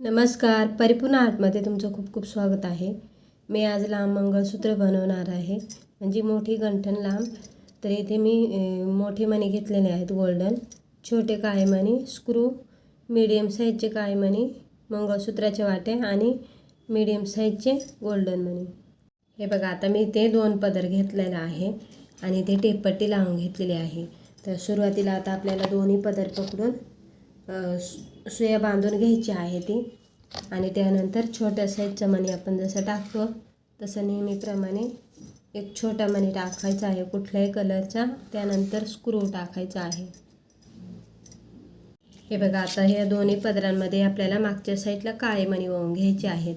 नमस्कार. परिपूर्ण आर्टमध्ये तुमचं खूप खूप स्वागत आहे. मी आज लांब मंगळसूत्र बनवणार आहे. म्हणजे मोठी गंठण लांब. तर इथे मी मोठे मणी घेतलेले आहेत गोल्डन छोटे काळे मणी स्क्रू मीडियम साईजचे काळे मणी मंगळसूत्राचे वाटे आणि मीडियम साईजचे गोल्डन मणी. हे बघा आता मी ते दोन पदर घेतलेला आहे आणि ते टेपपट्टी लावून घेतलेली आहे. तर सुरुवातीला आता आपल्याला दोन्ही पदर पकडून सुया बांधून घ्यायची आहे ती. आणि त्यानंतर छोट्या साईजचा मणी आपण जसं टाकतो तसं नेहमीप्रमाणे एक छोटा मणी टाकायचा आहे कुठल्याही कलरचा. त्यानंतर स्क्रू टाकायचा आहे. हे बघा आता ह्या दोन्ही पदरांमध्ये आपल्याला मागच्या साईडला काळे मणी वाहून घ्यायचे आहेत.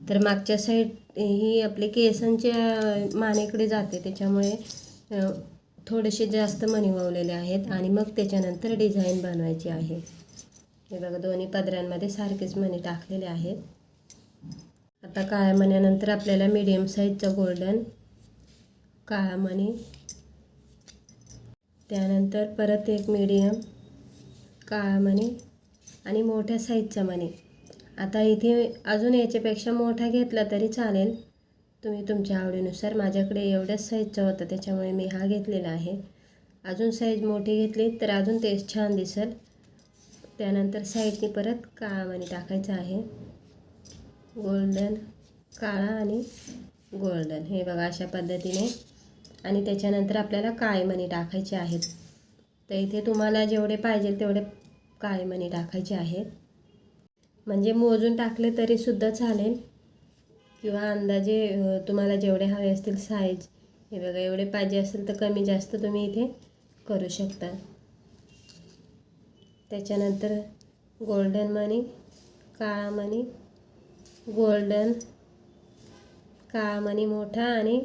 तर मागच्या साईड ही आपले केसांच्या मानेकडे जाते त्याच्यामुळे थोडेसे जास्त मणी वावलेले आहेत. आणि मग त्याच्यानंतर डिझाईन बनवायची आहे. हे बघा दोन्ही पदऱ्यांमध्ये सारखेच मणी टाकलेले आहेत. आता काळ्या मण्यानंतर आपल्याला मीडियम साईजचं गोल्डन काळा मणी. त्यानंतर परत एक मीडियम काळा मणी आणि मोठ्या साईजचा मणी. आता इथे अजून याच्यापेक्षा मोठा घेतला तरी चालेल. तुम्ही तुमच्या आवडीनुसार माझ्याकडे एवढ्याच साईजचा होता त्याच्यामुळे मी हा घेतलेला आहे. अजून साईज मोठी घेतली तर अजून तेच छान दिसेल. त्यानंतर साईडने परत काळा मणी टाकायचा आहे. गोल्डन काळा आणि गोल्डन हे बघा अशा पद्धतीने. आणि त्याच्यानंतर आपल्याला काळे मणी टाकायचे आहेत तर इथे तुम्हाला जेवढे पाहिजे तेवढे काळे मणी टाकायचे आहेत म्हणजे मोजून टाकले तरीसुद्धा चालेल. किंवा अंदाजे तुम्हाला जेवढे हवे असतील साईज हे बघा. एवढे पाहिजे असेल तर कमी जास्त तुम्ही इथे करू शकता. त्याच्यानंतर गोल्डन मनी काळा मनी गोल्डन काळा मनी मोठा आणि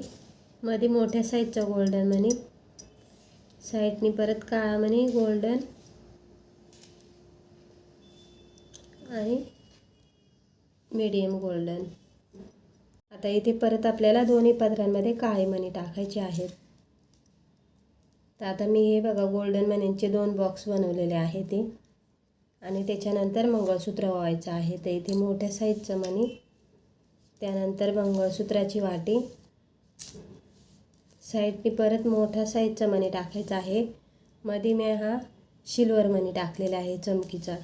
मध्ये मोठ्या साईजचा गोल्डन मनी साईडनी परत काळा मनी गोल्डन आणि मीडियम गोल्डन आता इथे परत आपल्याला दोन्ही पदरांमध्ये काळे मणी टाकायचे आहेत तर आता मी हे बघा गोल्डन मनींचे दोन बॉक्स बनवलेले आहे ते. आणि त्याच्यानंतर मंगळसूत्र व्हायचं आहे. तर इथे मोठ्या साईजचं मणी त्यानंतर मंगळसूत्राची वाटी. साईडनी परत मोठा साईजचा मणी टाकायचा आहे. मध्ये मी हा सिल्वर मणी टाकलेला आहे चमकीचा.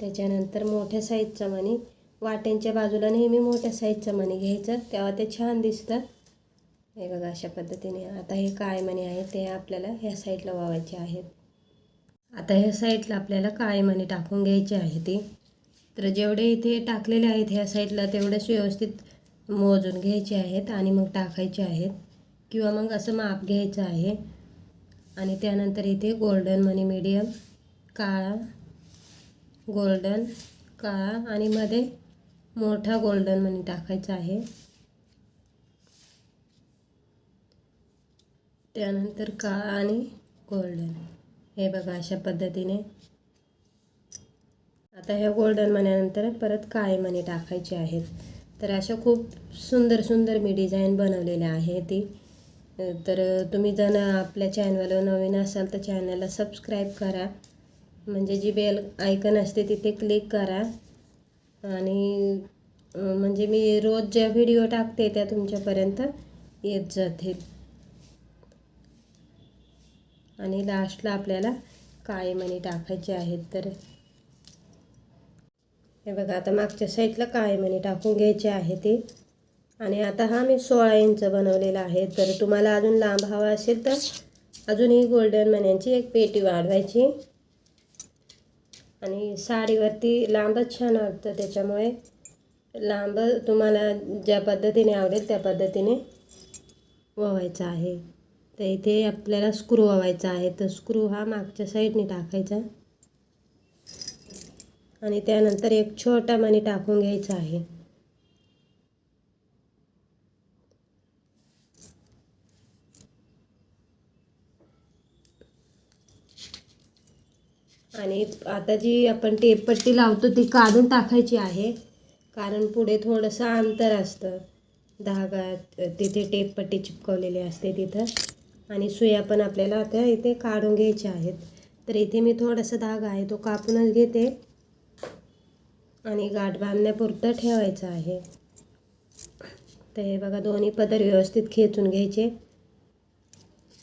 त्याच्यानंतर मोठ्या साईजचा मणी वाट्यांच्या बाजूला नेहमी मोठ्या साईजचा मणी घ्यायचं. तेव्हा ते छान दिसतं. हे बघा अशा पद्धतीने. आता हे काय मणी आहे ते आपल्याला ह्या साईडला वावायचे आहेत. आता ह्या साईडला आपल्याला काळे मणी टाकून घ्यायचे आहे ते. तर जेवढे इथे टाकलेले आहेत ह्या साईडला तेवढेच व्यवस्थित मोजून घ्यायचे आहेत आणि मग टाकायचे आहेत. किंवा मग असं माप घ्यायचं आहे. आणि त्यानंतर इथे गोल्डन मनी मीडियम काळा गोल्डन काळा आणि मध्ये मोठा गोल्डन मनी टाकायचा आहे. त्यानंतर काळा आणि गोल्डन हे बघा अशा पद्धतीने. आता ह्या गोल्डन मण्यानंतर परत काळे मणी टाकायचे आहेत. तर अशा खूप सुंदर सुंदर मी डिझाईन बनवलेल्या आहे ती. तर तुम्ही जर आपल्या चॅनलवर नवीन असाल तर चॅनलला सबस्क्राईब करा. म्हणजे जी बेल आयकन असते तिथे क्लिक करा. आणि म्हणजे मी रोज ज्या व्हिडिओ टाकते त्या तुमच्यापर्यंत येत जातील. आणि लास्टला आपल्याला काळे मणी टाकायचे आहेत तर. हे बघा आता मागच्या साईडला काळे मणी टाकून घ्यायचे आहे ते. आणि आता हा मी सोळा इंच बनवलेला आहे. तर तुम्हाला अजून लांब हवा असेल तर अजूनही गोल्डन मण्यांची एक पेटी वाढवायची. आणि साडीवरती लांबच छान वाटतं त्याच्यामुळे. लांब तुम्हाला ज्या पद्धतीने आवडेल त्या पद्धतीने ववायचा आहे. तर इथे आपल्याला स्क्रू हवायचा आहे. तर स्क्रू हा मागच्या साईडने टाकायचा. आणि त्यानंतर एक छोटा मणी टाकून घ्यायचा आहे. आणि आता जी आपण टेपपट्टी लावतो ती काढून टाकायची आहे. कारण पुढे थोडंसं अंतर असतं. धागा तिथे टेपपट्टी चिपकवलेली असते तिथं. आणि सुया पण आपल्याला आता इथे काढून घ्यायच्या आहेत. तर इथे मी थोडासा धागा आहे तो कापूनच घेते. आणि गाठ बांधण्यापुरतं ठेवायचं आहे. तर हे बघा दोन्ही पदर व्यवस्थित खेचून घ्यायचे.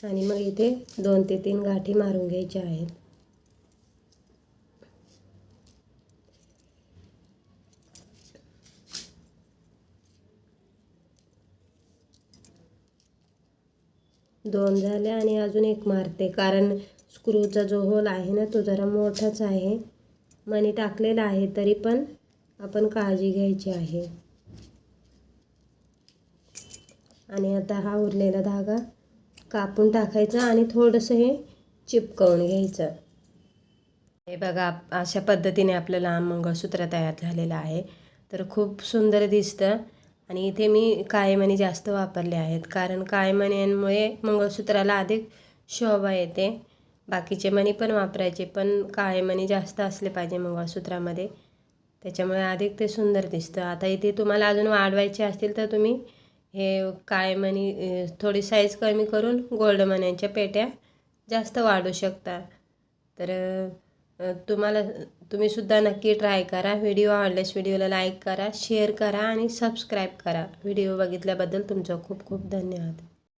आणि मग इथे दोन ते तीन गाठी मारून घ्यायच्या आहेत. दोन झाले आणि अजून एक मारते. कारण स्क्रूचा जो होल आहे ना तो जरा मोठाच आहे. मणी टाकलेला आहे तरी पण आपण काळजी घ्यायची आहे. आणि आता हा उरलेला धागा कापून टाकायचा आणि थोडंसं हे चिपकवून घ्यायचं. हे बघा अशा पद्धतीने आपलं लांब मंगळसूत्र तयार झालेलं आहे. तर खूप सुंदर दिसतं. आणि इथे मी काळेमणी जास्त वापरले आहेत. कारण काळेमण्यांमुळे मंगळसूत्राला अधिक शोभा येते. बाकीचे मणी पण वापरायचे पण काळेमणी जास्त असले पाहिजे मंगळसूत्रामध्ये. त्याच्यामुळे अधिक ते सुंदर दिसतं. आता इथे तुम्हाला अजून वाढवायचे असतील तर तुम्ही हे काळेमणी थोडी साईज कमी करून गोल्ड मण्यांच्या पेट्या जास्त वाढू शकता. तर तुम्हाला तुम्ही सुद्धा नक्की ट्राय करा. व्हिडिओ आवडल्यास व्हिडिओला लाईक करा शेअर करा आणि सबस्क्राईब करा. व्हिडिओ बघितल्याबद्दल तुमचं खूप खूप धन्यवाद.